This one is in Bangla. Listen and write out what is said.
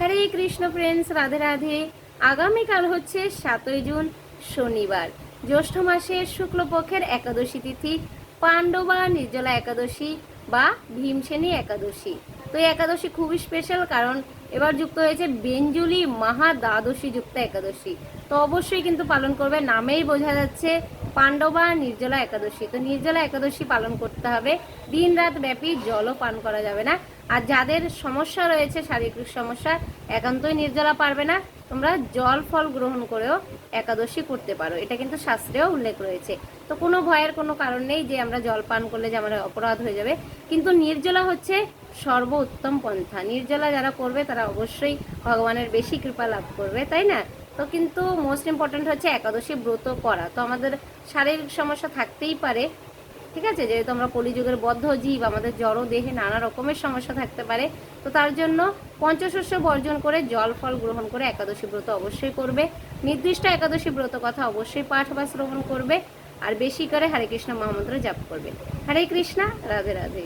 হরে কৃষ্ণ ফ্রেন্ডস রাধে রাধে। আগামীকাল হচ্ছে সাতই জুন, শনিবার। জ্যৈষ্ঠ মাসের শুক্লপক্ষের একাদশী তিথি, পাণ্ডবা নির্জলা একাদশী বা ভীমসেনী একাদশী। তো এই একাদশী খুবই স্পেশাল কারণ এবার যুক্ত হয়েছে বেঞ্জুলি মহা দ্বাদশী যুক্ত একাদশী। তো অবশ্যই কিন্তু পালন করবে। নামেই বোঝা যাচ্ছে পাণ্ডবা নির্জলা একাদশী। তো নির্জলা একাদশী পালন করতে হবে। দিন রাত ব্যাপী জলও পান করা যাবে না। আর যাদের সমস্যা রয়েছে, শারীরিক সমস্যা, একান্তই নির্জলা পারবে না। তোমরা জল, ফল গ্রহণ করেও একাদশী করতে পারো। এটা কিন্তু শাস্ত্রেও উল্লেখ রয়েছে। তো কোনো ভয়ের কোনো কারণ নেই যে আমরা জল পান করলে যে আমার অপরাধ হয়ে যাবে। কিন্তু নির্জলা হচ্ছে সর্বোত্তম পন্থা। নির্জলা যারা করবে, তারা অবশ্যই ভগবানের বেশি কৃপা লাভ করবে, তাই না? তো কিন্তু মোস্ট ইম্পর্ট্যান্ট হচ্ছে একাদশী ব্রত করা। তো আমাদের শারীরিক সমস্যা থাকতেই পারে, ঠিক আছে? যেহেতু আমরা কলিযুগের বদ্ধ জীব আমাদের জড় দেহে নানা রকমের সমস্যা থাকতে পারে, তো তার জন্য পঞ্চশস্য বর্জন করে জল, ফল গ্রহণ করে একাদশী ব্রত অবশ্যই করবে। নির্দিষ্ট একাদশী ব্রত কথা অবশ্যই পাঠ বা শ্রবণ করবে, আর বেশি করে হরে কৃষ্ণ মহামন্ত্র জাপ করবে। হরে কৃষ্ণা, রাধে রাধে।